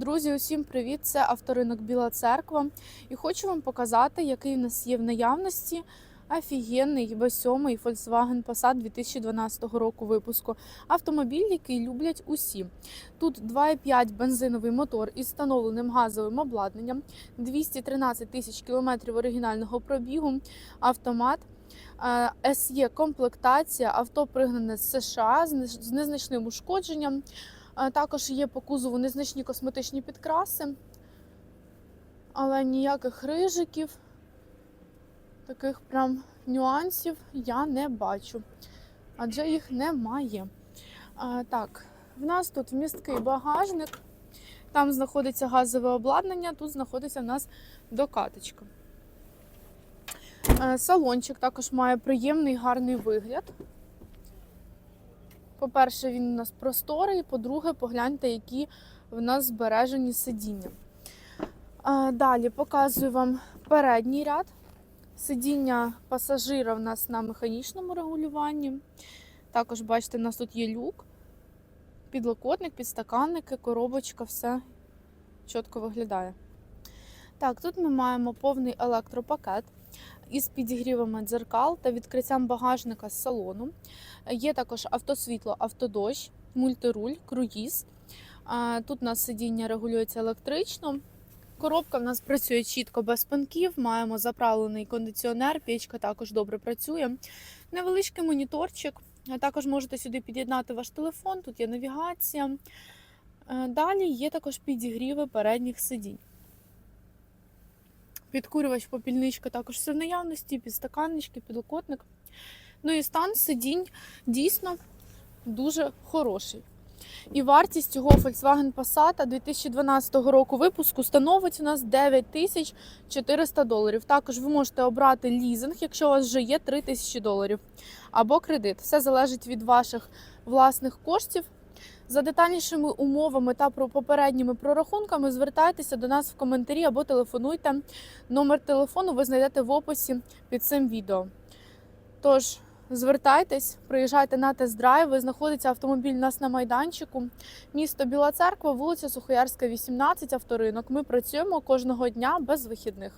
Друзі, усім привіт! Це авторинок Біла Церква. І хочу вам показати, який у нас є в наявності офігенний V7 Volkswagen Passat 2012 року випуску. Автомобіль, який люблять усі. Тут 2,5 бензиновий мотор із встановленим газовим обладнанням, 213 тисяч кілометрів оригінального пробігу, автомат. Е, SE комплектація, авто пригнане з США з незначним ушкодженням. Е, Також є по кузову незначні косметичні підкраси, але ніяких рижиків, таких прям нюансів я не бачу, адже їх немає. Так, в нас тут вмісткий багажник, там знаходиться газове обладнання, тут знаходиться в нас докаточка. Е, Салончик також має приємний гарний вигляд. По-перше, він у нас просторий, по-друге, погляньте, які в нас збережені сидіння. Далі показую вам передній ряд. Сидіння пасажира в нас на механічному регулюванні. Також, бачите, у нас тут є люк, підлокотник, підстаканники, коробочка, все чітко виглядає. Так, тут ми маємо повний електропакет із підігрівами дзеркал та відкриттям багажника з салону. Є також автосвітло, автодощ, мультируль, круїз. Тут у нас сидіння регулюється електрично. Коробка в нас працює чітко без панків. Маємо заправлений кондиціонер, печка також добре працює. Невеличкий моніторчик. Також можете сюди під'єднати ваш телефон, тут є навігація. Е, Далі є також підігріви передніх сидінь. Підкурювач попільничка також все в наявності, підстаканнички, підлокотник. Ну і стан сидінь дійсно дуже хороший. І вартість цього Volkswagen Passat 2012 року випуску становить у нас 9400 доларів. Також ви можете обрати лізинг, якщо у вас вже є 3000 доларів, або кредит. Все залежить від ваших власних коштів. За детальнішими умовами та про попередніми прорахунками звертайтеся до нас в коментарі або телефонуйте. Номер телефону ви знайдете в описі під цим відео. Тож, звертайтесь, приїжджайте на тест-драйв. Знаходиться автомобіль у нас на майданчику. Місто Біла Церква, вулиця Сухоярська, 18, авторинок. Ми працюємо кожного дня без вихідних.